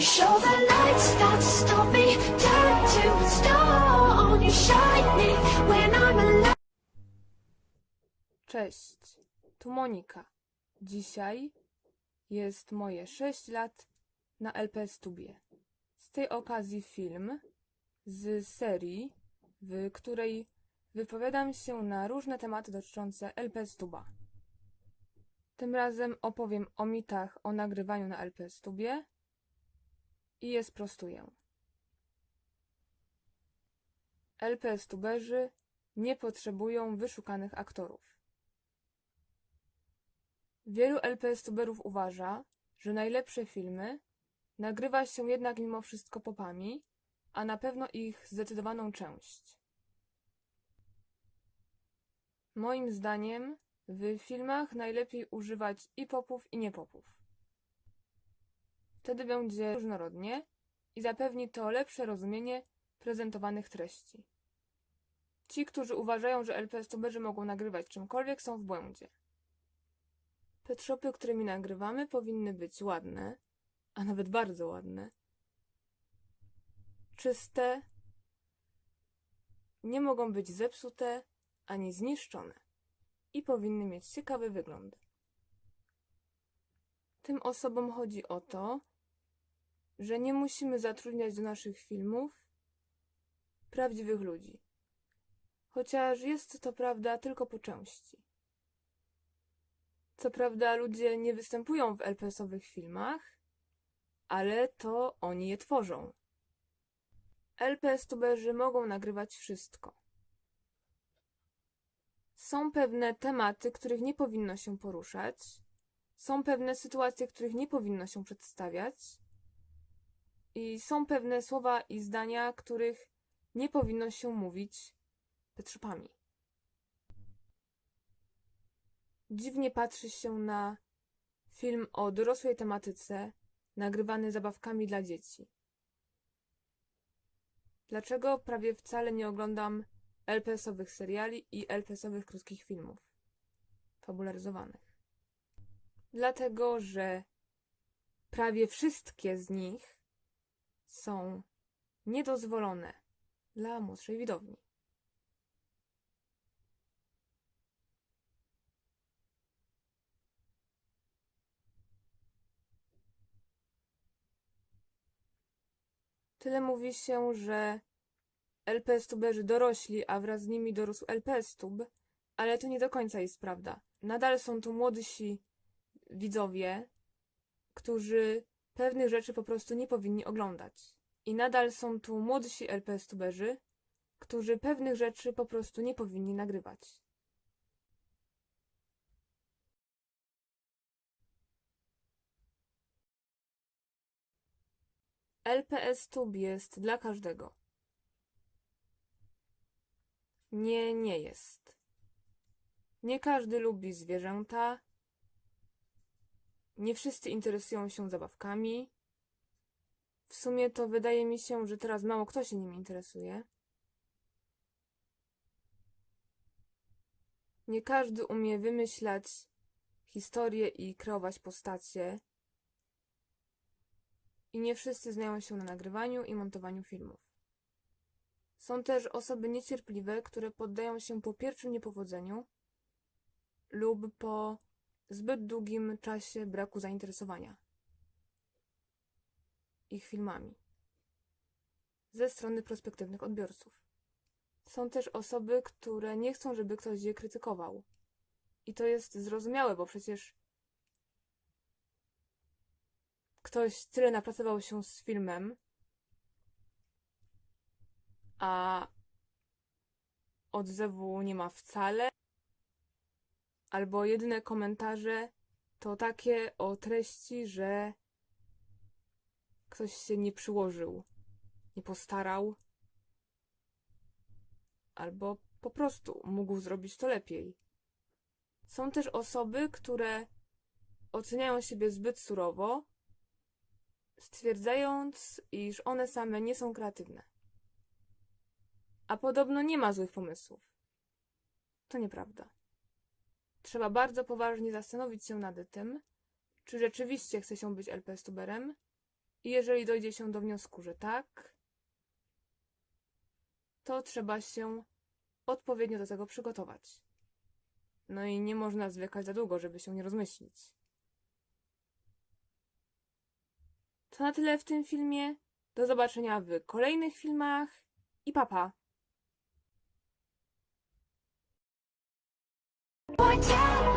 show the lights that stop me? Turn to stone, you shine me when I'm. Cześć, tu Monika. Dzisiaj jest moje 6 lat na LPS Tubie. Z tej okazji film z serii, w której wypowiadam się na różne tematy dotyczące LPS Tuba. Tym razem opowiem o mitach o nagrywaniu na LPS Tubie i je sprostuję. LPS Tuberzy nie potrzebują wyszukanych aktorów. Wielu LPS-tuberów uważa, że najlepsze filmy nagrywa się jednak mimo wszystko popami, a na pewno ich zdecydowaną część. Moim zdaniem w filmach najlepiej używać i popów i niepopów. Wtedy będzie różnorodnie i zapewni to lepsze rozumienie prezentowanych treści. Ci, którzy uważają, że LPS-tuberzy mogą nagrywać czymkolwiek, są w błędzie. Petshopy, którymi nagrywamy, powinny być ładne, a nawet bardzo ładne. Czyste, nie mogą być zepsute ani zniszczone i powinny mieć ciekawy wygląd. Tym osobom chodzi o to, że nie musimy zatrudniać do naszych filmów prawdziwych ludzi. Chociaż jest to prawda tylko po części. Co prawda ludzie nie występują w LPS-owych filmach, ale to oni je tworzą. LPS-tuberzy mogą nagrywać wszystko. Są pewne tematy, których nie powinno się poruszać. Są pewne sytuacje, których nie powinno się przedstawiać. I są pewne słowa i zdania, których nie powinno się mówić petrzopami. Dziwnie patrzy się na film o dorosłej tematyce, nagrywany zabawkami dla dzieci. Dlaczego prawie wcale nie oglądam LPS-owych seriali i LPS-owych krótkich filmów fabularyzowanych? Dlatego, że prawie wszystkie z nich są niedozwolone dla młodszej widowni. Tyle mówi się, że LPS-tuberzy dorośli, a wraz z nimi dorósł LPS-tub, ale to nie do końca jest prawda. Nadal są tu młodsi widzowie, którzy pewnych rzeczy po prostu nie powinni oglądać. I nadal są tu młodsi LPS-tuberzy, którzy pewnych rzeczy po prostu nie powinni nagrywać. LPS Tube jest dla każdego. Nie, nie jest. Nie każdy lubi zwierzęta. Nie wszyscy interesują się zabawkami. W sumie to wydaje mi się, że teraz mało kto się nimi interesuje. Nie każdy umie wymyślać historie i kreować postacie. I nie wszyscy znają się na nagrywaniu i montowaniu filmów. Są też osoby niecierpliwe, które poddają się po pierwszym niepowodzeniu lub po zbyt długim czasie braku zainteresowania ich filmami ze strony prospektywnych odbiorców. Są też osoby, które nie chcą, żeby ktoś je krytykował. I to jest zrozumiałe, bo przecież ktoś tyle napracował się z filmem, a odzewu nie ma wcale, albo jedyne komentarze to takie o treści, że ktoś się nie przyłożył, nie postarał, albo po prostu mógł zrobić to lepiej. Są też osoby, które oceniają siebie zbyt surowo, stwierdzając, iż one same nie są kreatywne. A podobno nie ma złych pomysłów. To nieprawda. Trzeba bardzo poważnie zastanowić się nad tym, czy rzeczywiście chce się być LPS-tuberem I jeżeli dojdzie się do wniosku, że tak, to trzeba się odpowiednio do tego przygotować. No i nie można zwlekać za długo, żeby się nie rozmyślić. To na tyle w tym filmie. Do zobaczenia w kolejnych filmach i papa. I Watch out!